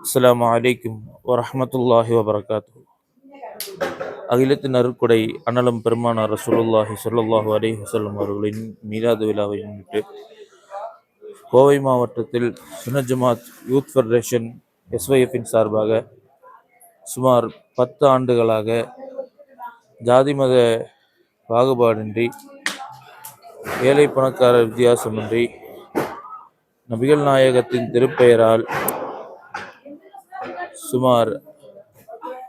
அஸ்லாம் அலைக்கும் வரமத்துல்லாஹி வபரகாத்து அகிலத்தின் அருக்குடை அண்ணலம் பெருமானார் ரசூலுல்லாஹி சொல்லுல்லாஹு அலைஹி வஸல்லம் அவர்களின் மீலாது விழாவை முன்னிட்டு கோவை மாவட்டத்தில் சுனஜமாத் யூத் ஃபெடரேஷன் எஸ்ஒய்எஃப்பின் சார்பாக சுமார் பத்து ஆண்டுகளாக ஜாதி மத பாகுபாடின்றி ஏழை பணக்கார வித்தியாசமின்றி நபிகள் நாயகத்தின் திருப்பெயரால் சுமார்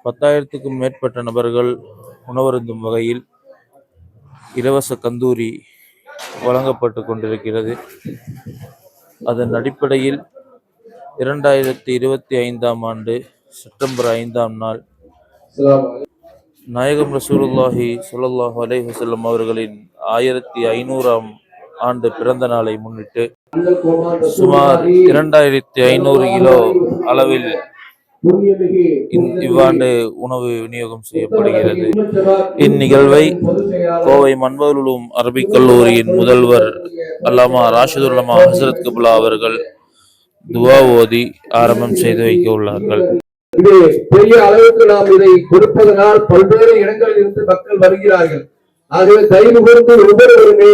பத்தாயிரத்துக்கும் மேற்பட்ட நபர்கள் உணவருந்தும் வகையில் இலவச கந்தூரி வழங்கப்பட்டு கொண்டிருக்கிறது. அதன் அடிப்படையில் இரண்டாயிரத்தி இருபத்தி ஐந்தாம் ஆண்டு செப்டம்பர் ஐந்தாம் நாள் நாயகம் ரசூலுல்லாஹி ஸல்லல்லாஹு அலைஹி அவர்களின் ஆயிரத்தி ஐநூறாம் ஆண்டு பிறந்த நாளை முன்னிட்டு சுமார் இரண்டாயிரத்தி ஐநூறு கிலோ அளவில் இவ்வாண்டு உணவு விநியோகம் செய்யப்படுகிறது. இந்நிகழ்வை கோவை மன்வலுலும் அரபிக் கல்லூரியின் முதல்வர் அல்லாமா ராஷிதுல்லமா ஹசரத் கபுலா அவர்கள் துவா ஓதி ஆரம்பம் செய்து வைக்க உள்ளார்கள். இது பெரிய அளவுக்கு நாம் இதை கொடுப்பதனால் பல்வேறு இடங்களில் இருந்து மக்கள் வருகிறார்கள். ஆகவே தயவு கூர்ந்து ஒவ்வொருவருமே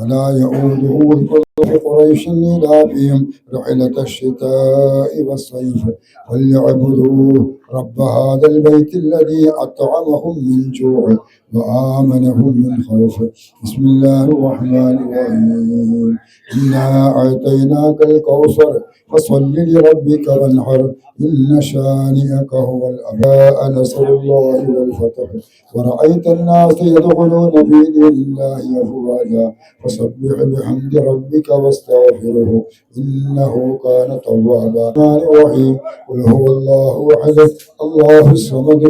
ولا يؤوده حفظ قريش إلى بهم رحلة الشتاء والصيف. وليعبدوا رب هذا البيت الذي أطعمهم من جوع وآمنهم من خوف. بسم الله الرحمن الرحيم. إنا أعطيناك الكوثر فصل لربك وانحر. إن شانئك هو الأباء نصر الله والفتح. ورأيت الناس يدخلون في دين الله أفواجا فسبح بحمد ربك واستغفره إنه كان توابا. الرحمن الرحيم. قل هو الله أحد الله الصمد.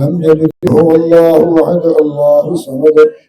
لم يلد هو الله أحد الله الصمد.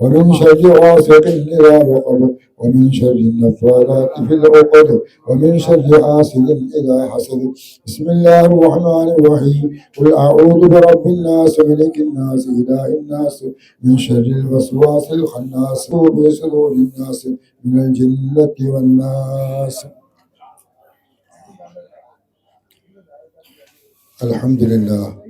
ومن شر غاسق إذا وقب ومن شر النفاثات في العقد ومن شر حاسد إذا حسد. بسم الله الرحمن الرحيم. قل أعوذ برب الناس ملك الناس إله الناس من شر الوسواس الخناس بصدور الناس من الجنة والناس. الحمد لله.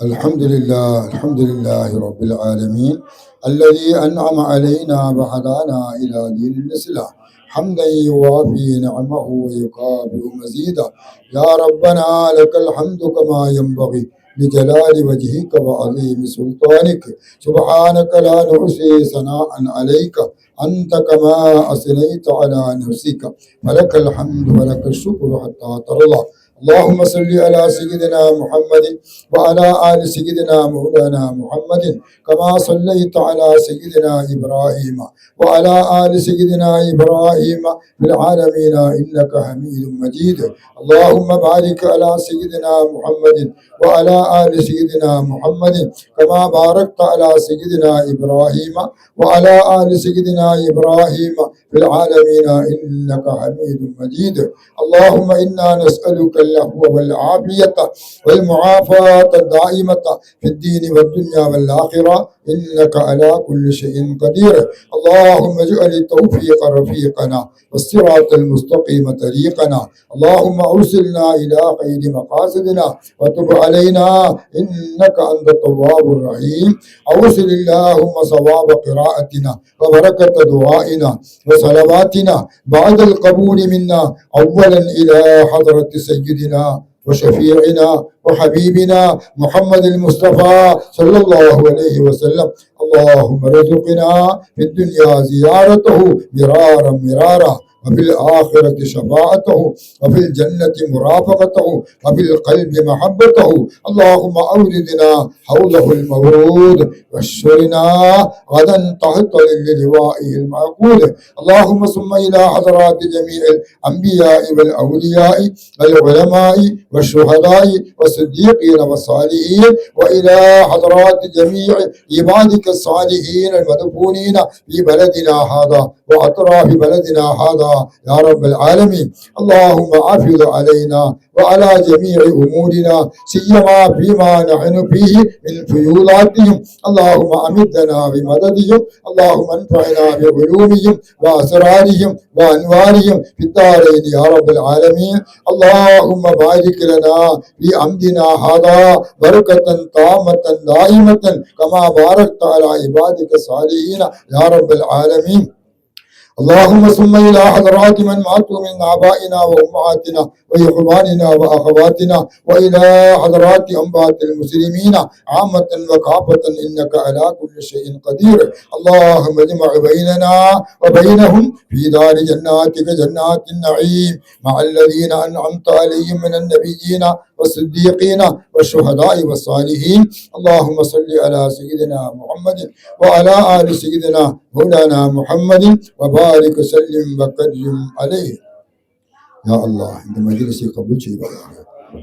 الحمد لله الحمد لله رب العالمين الذي أنعم علينا وهدانا إلى دين الإسلام. حمدا يوافي نعمه ويكافئ مزيدا. يا ربنا لك الحمد كما ينبغي لجلال وجهك وعظيم سلطانك. سبحانك لا نحصي ثناء عليك. أنت كما أثنيت على نفسك. فلك الحمد ولك الشكر حتى ترضى. اللهم صل على سيدنا محمد وعلى آل سيدنا مولانا محمد كما صليت على سيدنا إبراهيم وعلى آل سيدنا إبراهيم في العالمين إنك حميد مجيد. اللهم بارك على سيدنا محمد وعلى آل سيدنا محمد كما باركت على سيدنا إبراهيم وعلى آل سيدنا إبراهيم في العالمين إنك حميد مجيد. اللهم إنا نسألك العفو والعافية والمعافاة الدائمة في الدين والدنيا والآخرة. إنك على كل شيء قدير. اللهم اجعل التوفيق رفيقنا والصراط المستقيم طريقنا. اللهم أرسلنا إلى خير مقاصدنا وتب علينا إنك أنت التواب الرحيم. أوصل اللهم صواب قراءتنا وبركة دعائنا وصلواتنا بعد القبول منا أولا إلى حضرة سيدنا وشفيعنا وحبيبنا محمد المصطفى صلى الله عليه وسلم. اللهم ارزقنا في الدنيا زيارته مرارا مرارا. وفي الآخرة شفاعته وفي الجنة مرافقته وفي القلب محبته. اللهم أوردنا حوله المورود واشرنا غدا تحت للوائه المعقول. اللهم ثم إلى حضرات جميع الأنبياء والأولياء والعلماء والشهداء والصديقين والصالحين وإلى حضرات جميع عبادك الصالحين المدفونين في بلدنا هذا وأطراف بلدنا هذا. يا رب العالمين اللهم عفظ علينا وعلى جميع أمورنا سيما فيما نحن فيه من فيولاتهم اللهم أمدنا بمددهم اللهم انفعنا بعلومهم وأسرارهم وأنوارهم في الدارين يا رب العالمين اللهم بارك لنا في أمدنا هذا بركة تامة دائمة كما باركت على عبادك الصالحين يا رب العالمين اللهم ثم إلى حضرات من ماتوا من آبائنا وأمهاتنا. وإخواننا وأخواتنا وإلى حضرات أنبات المسلمين عامة وكافة إنك على كل شيء قدير. اللهم اجمع بيننا وبينهم في دار جناتك جنات النعيم مع الذين أنعمت عليهم من النبيين والصديقين والشهداء والصالحين. اللهم صل على سيدنا محمد وعلى آل سيدنا مولانا محمد وبارك وسلم وكرم عليه. யா அல்லாஹ் இந்த மஜிலிசை கபுல் செய்வாயாக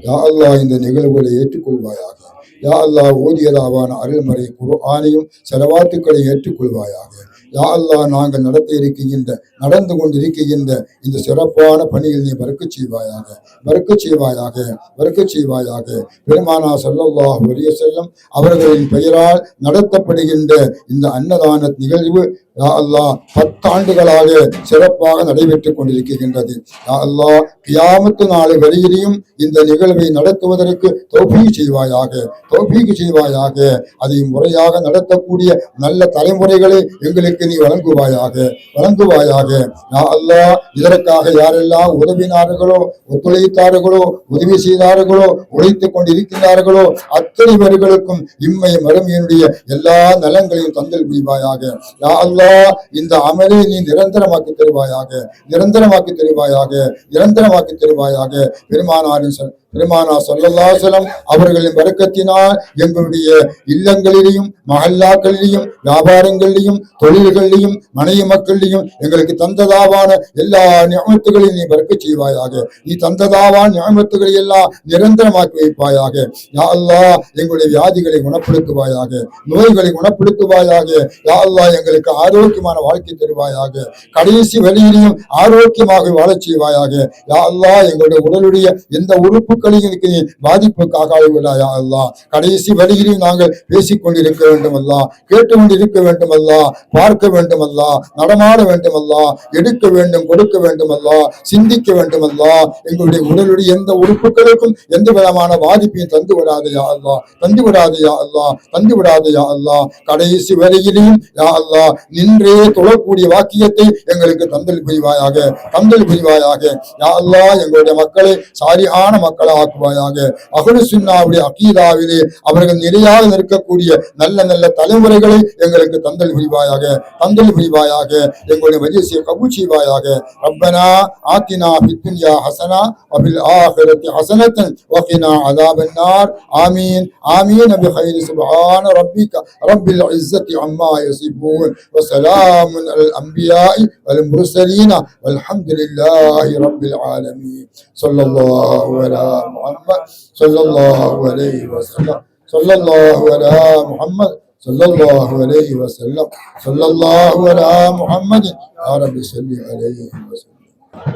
யா அல்லாஹ் இந்த நிகழ்வுகளை ஏற்றுக்கொள்வாயாக யா அல்லாஹ் ஓதியதாவான அருள்மறை குரு ஆணையும் செலவாத்துக்களை ஏற்றுக்கொள்வாயாக யா அல்லாஹ் நாங்கள் நடத்த இருக்கின்ற நடந்து கொண்டிருக்கின்ற இந்த சிறப்பான பணியில் நீ வறுக்க செய்வாயாக வறுக்க செய்வாயாக வறுக்க செய்வாயாக பெருமானா ஸல்லல்லாஹு அலைஹி செல்லும் அவர்களின் பெயரால் நடத்தப்படுகின்ற இந்த அன்னதான நிகழ்வு யா அல்லாஹ் பத்தாண்டுகளாக சிறப்பாக நடைபெற்றுக் கொண்டிருக்கின்றது. யா அல்லாஹ் கியாமத்து நாள் வெளியிலையும் இந்த நிகழ்வை நடத்துவதற்கு தௌஃபீக் செய்வாயாக தௌஃபீக் செய்வாயாக. அதை முறையாக நடத்தக்கூடிய நல்ல தலைமுறைகளை எங்களுக்கு நீ வழங்குவாயாக வழங்குவாயாக. யா அல்லாஹ் இதற்காக யாரெல்லாம் உதவினார்களோ ஒத்துழைத்தார்களோ உதவி செய்தார்களோ உழைத்துக் கொண்டிருக்கிறார்களோ அத்தனை பேர்களுக்கும் இம்மை மறுமையினுடைய எல்லா நலங்களையும் தந்தல் புரிவாயாக. யா அல்லாஹ் இந்த அமலை நீ நிரந்தரமாக்கி தருவாயாக நிரந்தரமாக்கி தருவாயாக நிரந்தரமாக்கி தருவாயாக. பெருமானாரின் பெருமானா சொல்லல்லாசலம் அவர்களின் வரக்கத்தினால் எங்களுடைய இல்லங்களிலேயும் மஹல்லாக்களிலேயும் வியாபாரங்களிலையும் தொழில்களிலையும் மனைவி மக்களிலையும் எங்களுக்கு தந்ததாவான எல்லா நியமத்துகளையும் நீ வரக்க செய்வாயாக. நீ தந்ததாவான நியமத்துகளை எல்லாம் நிரந்தரமாக்கி வைப்பாயாக. யா அல்லாஹ் எங்களுடைய வியாதிகளை குணப்படுத்துவாயாக. நோய்களை குணப்படுத்துவாயாக. யா அல்லாஹ் எங்களுக்கு ஆரோக்கியமான வாழ்க்கை தருவாயாக. கடைசி வழியிலையும் ஆரோக்கியமாக வாழச் செய்வாயாக. யா அல்லாஹ் எங்களுடைய உடலுடைய எந்த உறுப்பு மக்களுக்கு நீ பாதிப்புக்காக ஆகவில்லையா அல்லா கடைசி வழியிலும் நாங்கள் பேசிக்கொண்டிருக்க வேண்டும் அல்லா கேட்டு கொண்டிருக்க வேண்டும் அல்லா பார்க்க வேண்டும் அல்லா நடமாட வேண்டும் அல்லா எடுக்க வேண்டும் கொடுக்க வேண்டும் அல்லா சிந்திக்க வேண்டும் அல்லா எங்களுடைய உடலுடைய எந்த உறுப்புகளுக்கும் எந்த விதமான பாதிப்பையும் தந்து விடாதையா அல்லா தந்து விடாதையா அல்லா தந்து விடாதையா அல்லா கடைசி வரையிலையும் யா அல்லா நின்றே தொழக்கூடிய வாக்கியத்தை எங்களுக்கு தந்தல் புரிவாயாக தந்தல் புரிவாயாக. யா அல்லா எங்களுடைய மக்களை சாரியான மக்களை ஆக்குவாயாக அகுலு சுன்னாவுடைய அகீதாவிலே அவர்கள் நிலையாக நிற்கக்கூடிய நல்ல நல்ல தலைமுறைகளை எங்களுக்கு தந்தல் புரிவாயாக தந்தல் புரிவாயாக எங்களுடைய மஜிசியை கபூல் செய்வாயாக ரப்பனா ஆத்தினா பித்துன்யா ஹசனா வபில் ஆஹிரத்தி ஹசனத்தன் வகினா அதாப் النار آمين آمين بخير سبحان ربك رب العزة عما يصفون وسلام على الأنبياء والمرسلين والحمد لله رب العالمين صلى الله على محمد صلى الله عليه وسلم صلى الله على محمد صلى الله عليه وسلم صلى الله على محمد يا رب صل عليه وسلم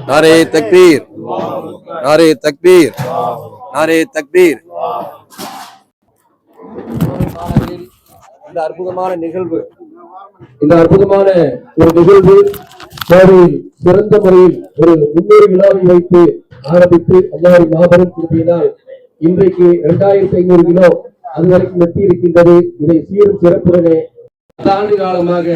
نعرہ تکبیر نعرہ تکبیر نعرہ تکبیر இந்த அற்புதமான நிகழ்வு இந்த அற்புதமான ஒரு நிகழ்வு சிறந்த முறையில் ஒரு முன்னேறி விழாவை வைத்து ஆரம்பித்து அல்லாவின் மாபெரும் திருப்பியினால் இன்றைக்கு இரண்டாயிரத்தி ஐநூறு கிலோ அதுவரைக்கும் வெட்டி இருக்கின்றது இதை சீரும் சிறப்புடனே பல ஆண்டு காலமாக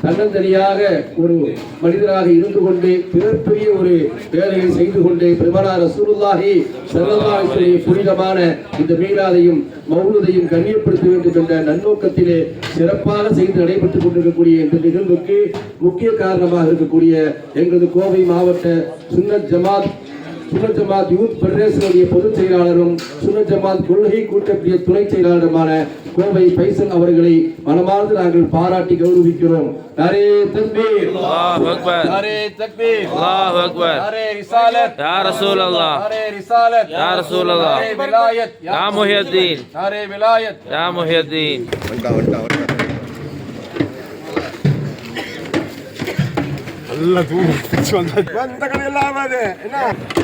தன்னந்தனியாக ஒரு மனிதராக இருந்து கொண்டு பிறப்புரிய ஒரு வேலையை செய்து கொண்டு பெருமானார் ரசூலுல்லாஹி ஸல்லல்லாஹு புனிதமான இந்த மீனாதையும் மௌனதையும் கண்ணியப்படுத்த வேண்டும் என்ற நன்னோக்கத்திலே சிறப்பாக செய்து நடைபெற்றுக் கொண்டிருக்கக்கூடிய இந்த நிகழ்வுக்கு முக்கிய காரணமாக இருக்கக்கூடிய எங்களது கோவை மாவட்ட சுன்னத் ஜமாத் சுன்னத் ஜமாத் யூத் ஃபெடரேஷனுடைய பொதுச் செயலாளரும் சுன்னத் ஜமாத் கொள்கை கூட்டக்கூடிய துணை செயலாளருமான கோவை பைசல் அவர்களை மனமார்ந்து நாங்கள் பாராட்டி கௌரவிக்கிறோம். நாரே தக்பீர். அல்லாஹ் அக்பர். நாரே தக்பீர். அல்லாஹ் அக்பர். நாரே ரிசாலத். யா ரசூல் அல்லாஹ் நாரே ரிசாலத். யா ரசூல் அல்லாஹ் நாரே விலாயத். யா முஹியத்தீன். நாரே விலாயத். யா முஹியத்தீன். ஒரு மினிட்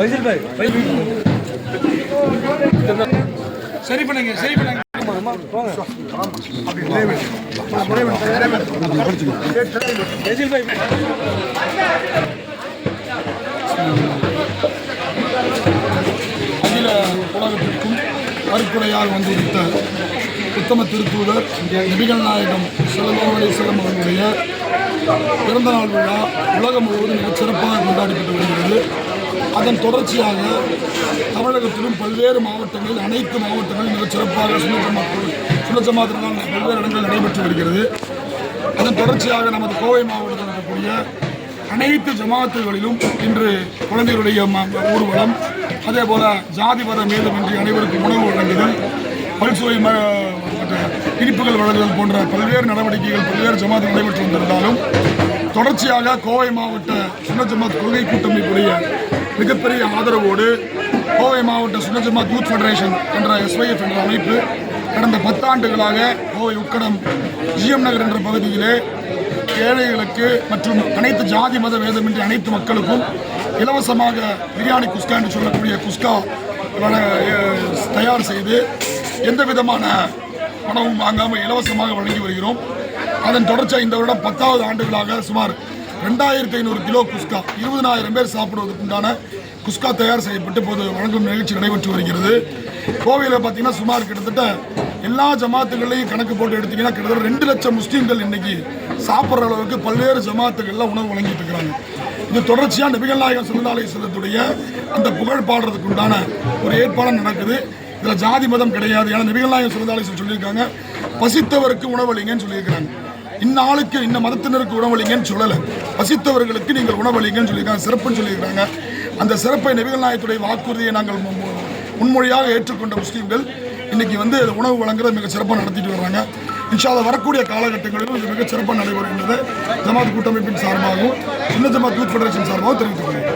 எடுத்துருக்க அகில உலகத்திற்கும் அருக்குறையால் வந்துவிட்ட உத்தம திருத்தூதர் நபிகள் நாயகம் ஸல்லல்லாஹு அலைஹி அவர்களுடைய பிறந்த நாள் விழா உலகம் முழுவதும் மிகச் சிறப்பாக கொண்டாடப்பட்டு வருகிறது. அதன் தொடர்ச்சியாக தமிழகத்திலும் பல்வேறு மாவட்டங்களில் அனைத்து மாவட்டங்களிலும் மிகச் சிறப்பாக சுனஜமாத் சுனஜமாத்தினால் பல்வேறு இடங்கள் நடைபெற்று வருகிறது. அதன் தொடர்ச்சியாக நமது கோவை மாவட்டத்தில் இருக்கக்கூடிய அனைத்து ஜமாத்துகளிலும் இன்று குழந்தைகளுடைய ம- ஊர்வலம் அதே போல ஜாதி மதம் ஏதுமின்றி அனைவருக்கும் உணவு வழங்குதல் பல்சுவை மற்ற இனிப்புகள் வழங்குதல் போன்ற பல்வேறு நடவடிக்கைகள் பல்வேறு ஜமாத்து நடைபெற்று வந்திருந்தாலும் தொடர்ச்சியாக கோவை மாவட்ட சுன்ன ஜமாத் கொள்கை கூட்டமைப்புடைய மிகப்பெரிய ஆதரவோடு கோவை மாவட்ட சுன்ன யூத் ஃபெடரேஷன் என்ற எஸ்ஒஎஃப் என்ற அமைப்பு கடந்த பத்தாண்டுகளாக கோவை உக்கடம் ஜிஎம் நகர் என்ற பகுதியிலே ஏழைகளுக்கு மற்றும் அனைத்து ஜாதி மத வேதமின்றி அனைத்து மக்களுக்கும் இலவசமாக பிரியாணி குஸ்கா என்று சொல்லக்கூடிய குஸ்கா தயார் செய்து எந்த விதமான பணமும் வாங்காமல் இலவசமாக வழங்கி வருகிறோம். அதன் தொடர்ச்சியாக இந்த வருடம் பத்தாவது ஆண்டுகளாக சுமார் ரெண்டாயிரத்தி ஐநூறு கிலோ குஸ்கா. இருபதனாயிரம் பேர் சாப்பிடுவதற்குண்டான குஸ்கா தயார் செய்யப்பட்டு இப்போது வழங்கும் நிகழ்ச்சி நடைபெற்று வருகிறது. கோவையில் பார்த்தீங்கன்னா சுமார் கிட்டத்தட்ட எல்லா ஜமாத்துகளையும் கணக்கு போட்டு எடுத்தீங்கன்னா கிட்டத்தட்ட ரெண்டு லட்சம் முஸ்லீம்கள் இன்னைக்கு சாப்பிட்ற அளவுக்கு பல்வேறு ஜமாத்துகளில் உணவு வழங்கிட்டு இருக்கிறாங்க இது தொடர்ச்சியாக நபிகள் நாயகம் சுல்லாலை செல்லத்துடைய அந்த புகழ் பாடுறதுக்கு உண்டான ஒரு ஏற்பாடு நடக்குது. இதில் ஜாதி மதம் கிடையாது. ஏன்னா நபிகள் நாயகம் சுல்லாலை சொல்லியிருக்காங்க பசித்தவருக்கு உணவளிங்கன்னு சொல்லியிருக்கிறாங்க. இந்நாளுக்கு இந்த மதத்தினருக்கு உணவளிங்கன்னு சொல்லலை. வசித்தவர்களுக்கு நீங்கள் உணவளிங்கன்னு சொல்லியிருக்காங்க சிறப்புன்னு சொல்லியிருக்காங்க அந்த சிறப்பை நபிகள் நாயத்துடைய வாக்குறுதியை நாங்கள் முன்மொழியாக ஏற்றுக்கொண்ட முஸ்லீம்கள் இன்னைக்கு வந்து உணவு வழங்குறத மிக சிறப்பாக நடத்திட்டு வர்றாங்க. இன்ஷா வரக்கூடிய காலகட்டங்களிலும் இது மிக சிறப்பாக நடைபெறும் ஜமாத் கூட்டமைப்பின் சார்பாகவும் சின்ன ஜமாத் யூத் ஃபெடரேஷன் சார்பாகவும் தெரிவித்துக் கொள்கிறேன்.